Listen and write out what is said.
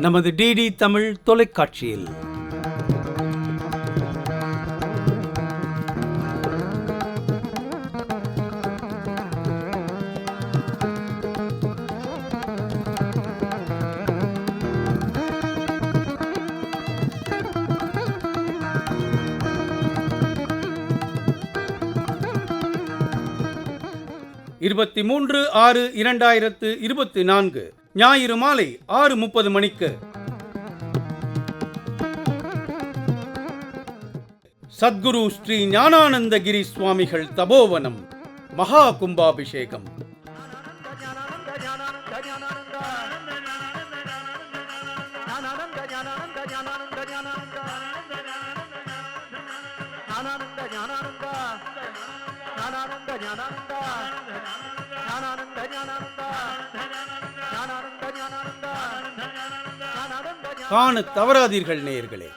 நமது டிடி தமிழ் தொலைக்காட்சியில். இருபத்தி மூன்று ஆறு இரண்டாயிரத்து இருபத்தி நான்கு. ஞாயிறு மாலை ஆறு முப்பது மணிக்கு சத்குரு ஸ்ரீ ஞானானந்தகிரி சுவாமிகள் தபோவனம் மகா கும்பாபிஷேகம் காண தவறாதீர்கள் நேயர்களே.